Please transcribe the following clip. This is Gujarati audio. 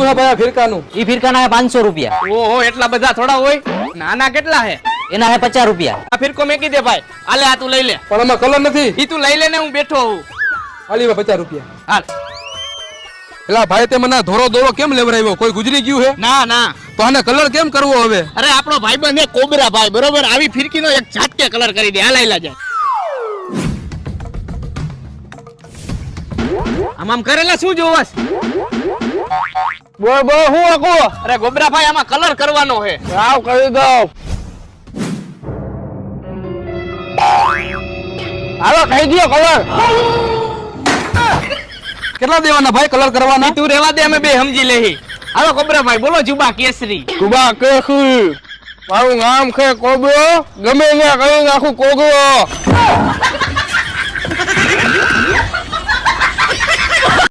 હે ભાઈ ફિરકાનું? ઈ ફિરકાના પાંચસો રૂપિયા. ઓહો એટલા બધા થોડા હોય? નાના કેટલા હે? એના હે પચાસ રૂપિયા. આ ફિરકો મેકી દે ભાઈ. આલે આ તું લઈ લે. પણ આમાં કલર નથી. ઈ તું લઈ લે ને હું બેઠો હું હાલી એમાં પચાસ રૂપિયા. હાલ. એલા ભાઈ તે મને ધોરો દોરો કેમ લેવરાવ્યો? કોઈ ગુજરી ગયું હે? ના ના. તો આને કલર કેમ કરવો હવે? અરે આપણો ભાઈબંધ બને કોબરા ભાઈ બરોબર? આવી ફિરકીનો એક ઝાટકે કલર કરી દે. આ લઈ જાય આમ આમ કરેલા શું જોવસ બોલ બોલ હું આખો. અરે ગોબરા ભાઈ આમાં કલર કરવાનો હે આવ કરી દો હાલો કહી દો કલર કેટલા દેવાના ભાઈ કલર કરવાના? તું રેવા દે અમે બે સમજી લેહી. હાલો કોબરા ભાઈ બોલો જુબા કેસરી. જુબા કેસરી. મારું નામ છે કોબરો ગમે ત્યાં કરી નાખું કોગરો